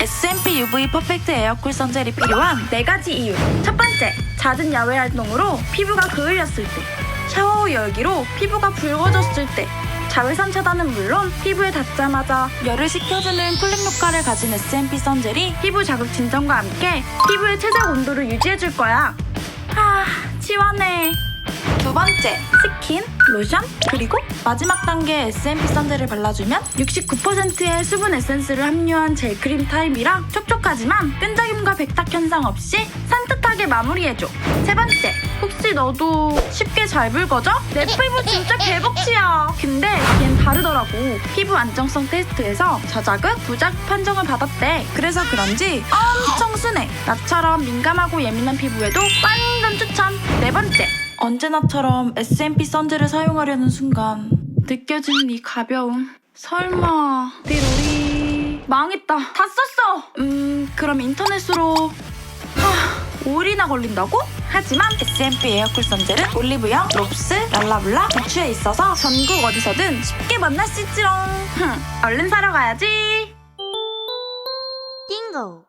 S&P UV 퍼펙트 에어쿨 선젤이 필요한 네 가지 이유. 첫 번째, 잦은 야외 활동으로 피부가 그을렸을 때. 샤워 후 열기로 피부가 붉어졌을 때. 자외선 차단은 물론 피부에 닿자마자 열을 식혀주는 쿨링 효과를 가진 S&P 선젤이 피부 자극 진정과 함께 피부의 최적 온도를 유지해줄 거야. 아, 시원해. 두 번째 스킨, 로션, 그리고 마지막 단계 S&P 선젤을 발라주면 69%의 수분 에센스를 함유한 젤 크림 타입이라 촉촉하지만 끈적임과 백탁 현상 없이 산뜻하게 마무리해줘. 세 번째, 혹시 너도 쉽게 잘 붉어져? 내 피부 진짜 개복치야. 근데 얜 다르더라고. 피부 안정성 테스트에서 저자극, 부작 판정을 받았대. 그래서 그런지 엄청 순해. 나처럼 민감하고 예민한 피부에도 완전 추천. 네 번째, 언제나처럼 S&P 선젤을 사용하려는 순간 느껴지는 이 가벼움. 설마 내 롤이 망했다. 다 썼어. 음 그럼 인터넷으로 하 5일이나 걸린다고? 하지만 S&P 에어쿨 선젤은 올리브영, 롭스, 랄라블라, 부추에 있어서 전국 어디서든 쉽게 만날 수 있지롱. 흠, 얼른 사러 가야지. 띵고